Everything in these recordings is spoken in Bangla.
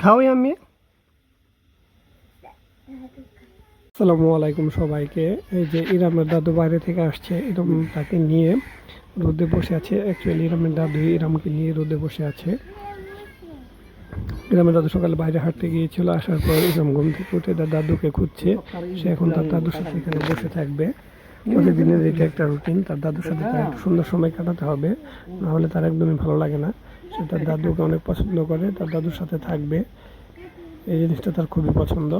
খাওয়াই আমি আসসালামু আলাইকুম সবাইকে। এই যে ইরামের দাদু বাইরে থেকে আসছে ইরাম তাকে নিয়ে রোদে বসে আছে। অ্যাকচুয়ালি ইরামের দাদু ইরামকে নিয়ে রোদে বসে আছে। ইরামের দাদু সকালে বাইরে হাঁটতে গিয়েছিল, আসার পর ইরাম ঘুম থেকে উঠে তার দাদুকে খুঁজছে। সে এখন তার দাদুর সাথে এখানে বসে থাকবে। প্রতিদিনের এটা একটা রুটিন তার দাদুর সাথে সুন্দর সময় কাটাতে হবে। নাহলে তার একদমই ভালো লাগে না। সে তার দাদুকে অনেক পছন্দ করে তার দাদুর সাথে থাকবে। এই জিনিসটা তার খুবই পছন্দ।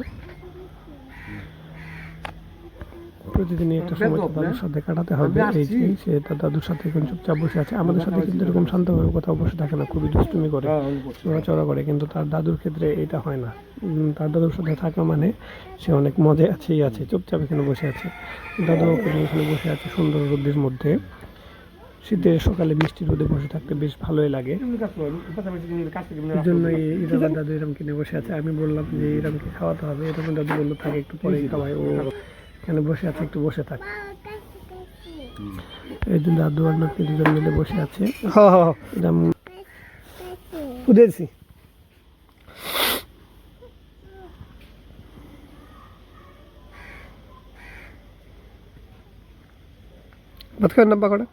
প্রতিদিনই একটা সময় তার দাদুর সাথে কাটাতে হবে। এই যে সে তার দাদুর সাথে এখন চুপচাপ বসে আছে। আমাদের সাথে কিন্তু এরকম শান্তভাবে কোথাও বসে থাকে না খুবই দুষ্টুমি করে চড়াচড়া করে। কিন্তু তার দাদুর ক্ষেত্রে এটা হয় না। তার দাদুর সাথে থাকা মানে সে অনেক মজায় আছেই আছে চুপচাপ এখানে বসে আছে। দাদু এখানে বসে আছে সুন্দর রোদের মধ্যে। শীতের সকালে মিষ্টি রোদে বসে থাকতে বেশ ভালোই লাগে। এই জন্য এই দাদু ইরাম কিনে বসে আছে। আমি বললাম যে ইরামকে খাওয়াতে হবে? ইরামের দাদু বলল থাকে একটু পরে খাওয়াই। ও এখানে বসে আছে একটু বসে থাক। এই যে দাদু আর নাতি দুজন মিলে বসে আছে। ইরাম বুঝেছি ভাত খাওয়ার না পাকড়া?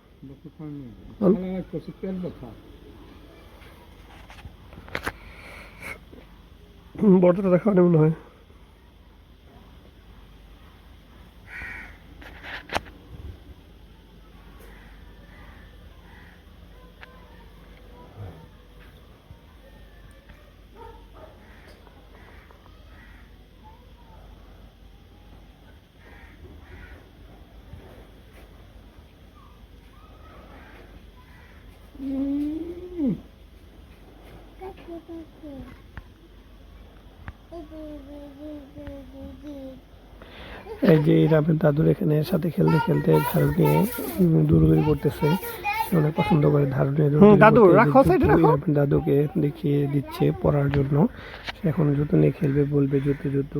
বড়টা দেখা মনে হয়। এই যে রামের দাদুর এখানে সাথে খেলতে খেলতে ধারুকে নিয়ে দৌড়দৌড়ি করতেছে অনেক পছন্দ করে নিয়ে দাদু। রাখো, জুতো রাখো। রামের দাদুকে দেখিয়ে দিচ্ছে পড়ার জন্য সে এখন জুতো নিয়ে খেলবে বলবে জুতো জুতো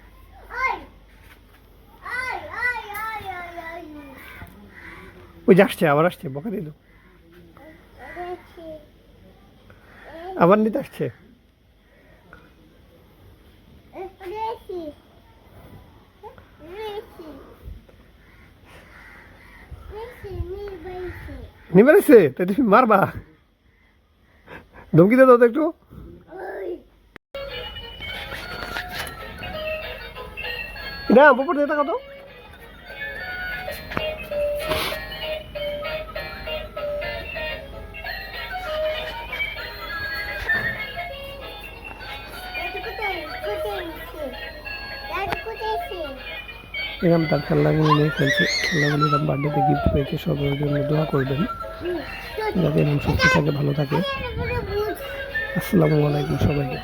ওই যে আসছে, আবার আসছে, বকা দাও। আবার নিতে আসছে? নিবে এসে তাই তুমি মারবা। ধমকি দাও তো একটু। না, পুকুর দিয়ে থাকো তো। এরকম তার খেলনাগুলো নিয়ে খেলছে। খেলনাগুলো এরকম বার্থডেতে গিফট পেয়েছে সবার জন্য দোয়া করবেন। যাতে এরকম সুস্থ থাকে, ভালো থাকে। আসসালামু আলাইকুম সবাইকে।